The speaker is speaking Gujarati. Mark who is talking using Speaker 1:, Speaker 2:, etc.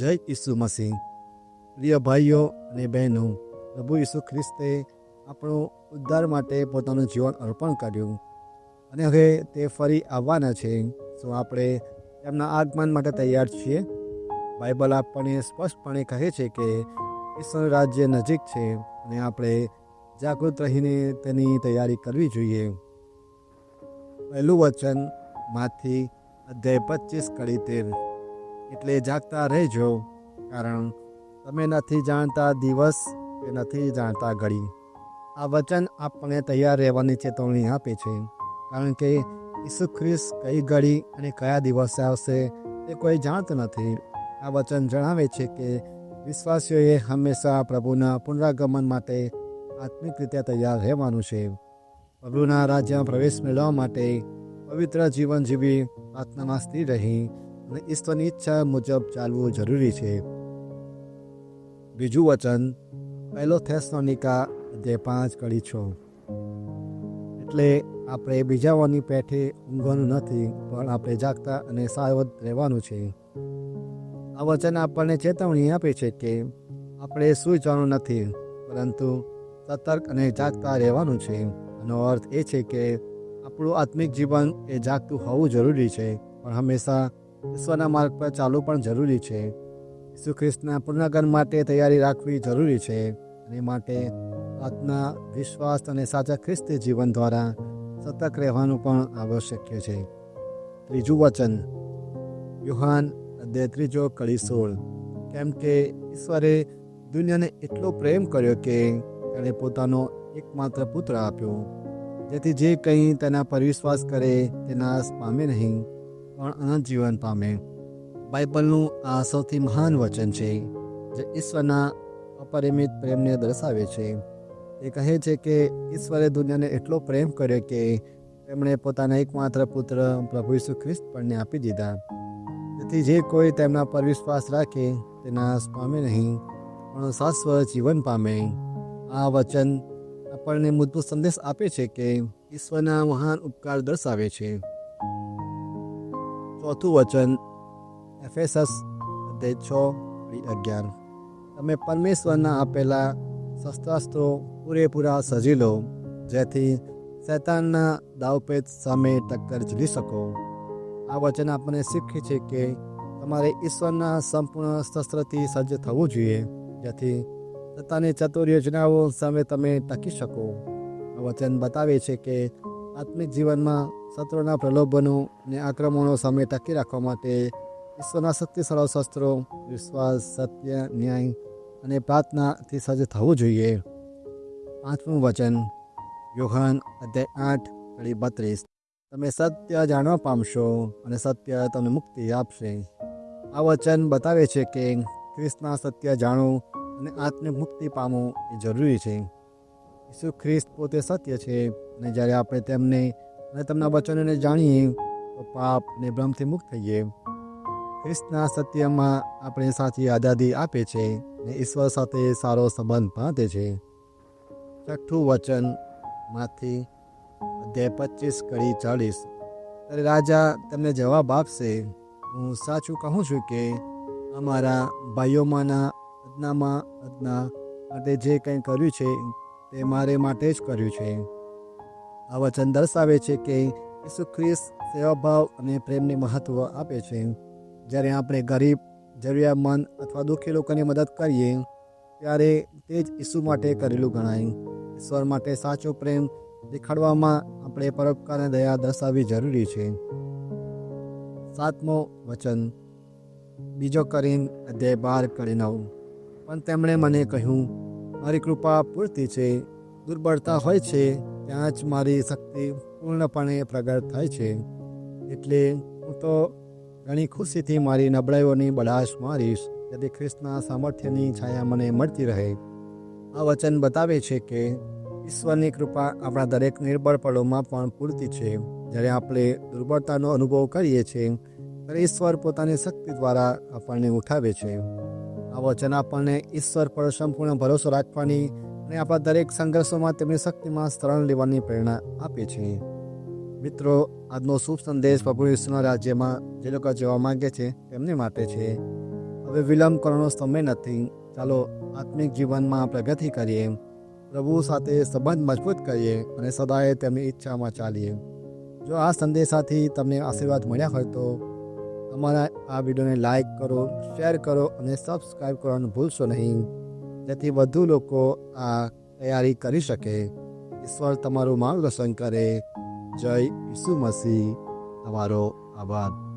Speaker 1: જય ઈસુ મસીહ પ્રિય ભાઈઓ અને બહેનો, પ્રભુ ઈસુ ખ્રિસ્તે આપણો ઉદ્ધાર માટે પોતાનું જીવન અર્પણ કર્યું અને હવે તે ફરી આવવાના છે. તો આપણે તેમના આગમન માટે તૈયાર છીએ. બાઇબલ આપણને સ્પષ્ટપણે કહે છે કે ઈશ્વર રાજ્ય નજીક છે અને આપણે જાગૃત રહીને તેની તૈયારી કરવી જોઈએ. પહેલું વચનમાંથી અધ્યાય પચીસ કડી તેર. એટલે જાગતા રહેજો, કારણ તમે નથી જાણતા દિવસ કે નથી જાણતા ઘડી. આ વચન આપણને તૈયાર રહેવાની ચેતવણી આપે છે, કારણ કે ઈસુ ખ્રિસ્ત કઈ ઘડી અને કયા દિવસે આવશે તે કોઈ જાણતું નથી. આ વચન જણાવે છે કે વિશ્વાસીઓએ હંમેશા પ્રભુના પુનરાગમન માટે આત્મિક રીતે તૈયાર રહેવાનું છે. પ્રભુના રાજ્યમાં પ્રવેશ મેળવવા માટે પવિત્ર જીવન જીવી પ્રાર્થનામાં સ્થિર રહી અને ઈશ્વરની ઈચ્છા મુજબ ચાલવું જરૂરી છે. બીજું વચન, પહેલો થેસલોનિકા અધ્યાય પાંચ કડી છો. એટલે આપણે બીજાઓની પેઠે ઊંઘવાનું નથી, પણ આપણે જાગતા અને સાવધ રહેવાનું છે. આ વચન આપણને ચેતવણી આપે છે કે આપણે શું જવાનું નથી, પરંતુ સતર્ક અને જાગતા રહેવાનું છે. એનો અર્થ એ છે કે આપણું આત્મિક જીવન એ જાગતું હોવું જરૂરી છે, પણ હંમેશા ઈશ્વરના માર્ગ પર ચાલવું પણ જરૂરી છે. ઈસુ ખ્રિસ્તના પુનર્ગન માટે તૈયારી રાખવી જરૂરી છે અને માટે આત્મા, વિશ્વાસ અને સાચા ખ્રિસ્તી જીવન દ્વારા સતર્ક રહેવાનું પણ આવશ્યક છે. ત્રીજું વચન, યુહાન અધ્યાય ત્રીજો કડી સોળ. કેમ કે ઈશ્વરે દુનિયાને એટલો પ્રેમ કર્યો કે તેણે પોતાનો એકમાત્ર પુત્ર આપ્યો. જેથી જે કંઈ તેના પર વિશ્વાસ કરે તે નાશ પામે નહીં. પણ અનંત જીવન પામે. બાઇબલનું આ સૌથી મહાન વચન છે, જે ઈશ્વરના અપરિમિત પ્રેમને દર્શાવે છે. તે કહે છે કે ઈશ્વરે દુનિયાને એટલો પ્રેમ કર્યો કે તેમણે પોતાના એકમાત્ર પુત્ર પ્રભુ ઈસુ ખ્રિસ્ત પણને આપી દીધા. તેથી જે કોઈ તેમના પર વિશ્વાસ રાખે તે નાશ પામે નહીં, પણ શાશ્વત જીવન પામે. આ વચન આપણને મૂળભૂત સંદેશ આપે છે કે ઈશ્વરના મહાન ઉપકાર દર્શાવે છે. ચોથું વચન એફએસસ અધ્યાય છ અગિયાર. તમે પરમેશ્વરના આપેલા શસ્ત્રાસ્ત્રો પૂરેપૂરા સજી લો, જેથી શૈતાનના દાવપેચ સામે ટક્કર ઝીલી શકો. આ વચન આપણને શીખે છે કે તમારે ઈશ્વરના સંપૂર્ણ શસ્ત્રથી સજ્જ થવું જોઈએ, જેથી પોતાની ચતુર યોજનાઓ સામે તમે ટકી શકો. આ વચન બતાવે છે કે આત્મિક જીવનમાં શત્રુના પ્રલોભનો અને આક્રમણો સામે ટકી રાખવા માટે ઈશ્વરના શક્તિશાળો શસ્ત્રો, વિશ્વાસ, સત્ય, ન્યાય અને પ્રાર્થનાથી સજ્જ થવું જોઈએ. પાંચમું વચન, યોહાન અધ્યાય આઠ, કડી બત્રીસ. તમે સત્ય જાણવા પામશો અને સત્ય તમને મુક્તિ આપશે. આ વચન બતાવે છે કે ખ્રિસ્તના સત્ય જાણો અને આત્મિક મુક્તિ પામવું એ જરૂરી છે. ઈસુ ખ્રિસ્ત પોતે સત્ય છે. અને જ્યારે આપણે તેમને અને તેમના વચનોને જાણીએ, તો પાપ ને ભ્રમથી મુક્ત થઈએ. ખ્રિસ્તના સત્યમાં આપણે સાચી આઝાદી આપે છે અને ઈશ્વર સાથે સારો સંબંધ બાંધે છે. છઠ્ઠું વચનમાંથી અધ્યાય પચીસ કડી ચાલીસ. ત્યારે રાજા તમને જવાબ આપશે, હું સાચું કહું છું કે અમારા ભાઈઓમાંના અદનામાં અદના માટે જે કંઈ કર્યું છે, તે મારે માટે જ કર્યું છે. આ વચન દર્શાવે છે કે ઈસુ ખ્રિસ્ત સેવાભાવ અને પ્રેમને મહત્ત્વ આપે છે. જ્યારે આપણે ગરીબ, જરૂરિયાતમંદ અથવા દુઃખી લોકોની મદદ કરીએ, ત્યારે તે જ ઈસુ માટે કરેલું ગણાય. ઈશ્વર માટે સાચો પ્રેમ દેખાડવામાં આપણે પરોપકાર અને દયા દર્શાવવી જરૂરી છે. સાતમો વચન. બીજો કરીને અધ્યાય બાર કરી નવ. પણ તેમણે મને કહ્યું, મારી કૃપા પૂરતી છે, દુર્બળતા હોય છે ત્યાં જ મારી શક્તિ પૂર્ણપણે પ્રગટ થાય છે. એટલે હું તો ઘણી ખુશીથી મારી નબળાઈઓની બળાશ મારીશ, જેથી ખ્રિસ્તના સામર્થ્યની છાયા મને મળતી રહે. આ વચન બતાવે છે કે ઈશ્વરની કૃપા આપણા દરેક નિર્બળ પળોમાં પણ પૂરતી છે. જ્યારે આપણે દુર્બળતાનો અનુભવ કરીએ છીએ, ત્યારે ઈશ્વર પોતાની શક્તિ દ્વારા આપણને ઉઠાવે છે. આ વચન આપણને ઈશ્વર પર સંપૂર્ણ ભરોસો રાખવાની અને આપણા દરેક સંઘર્ષોમાં તેમની શક્તિમાં શરણ લેવાની પ્રેરણા આપે છે. મિત્રો, આજનો શુભ સંદેશ પ્રભુ ઈશ્વરના રાજ્યમાં જે લોકો જવા માંગે છે, તેમની માટે છે. હવે વિલંબ કરવાનો સમય નથી. ચાલો આત્મિક જીવનમાં પ્રગતિ કરીએ. પ્રભુ સાથે સંબંધ મજબૂત કરીએ અને સદાય તેમની ઈચ્છામાં ચાલીએ. જો આ સંદેશાથી તમને આશીર્વાદ મળ્યા હોય તો અમારા આ વિડીયોને લાઈક કરો, શેર કરો અને સબસ્ક્રાઈબ કરવાનું ભૂલશો નહીં. જેથી વધુ લોકો આ તૈયારી કરી શકે. ઈશ્વર તમારું માર્ગદર્શન કરે. જય ઈસુ મસીહ. તમારો આભાર.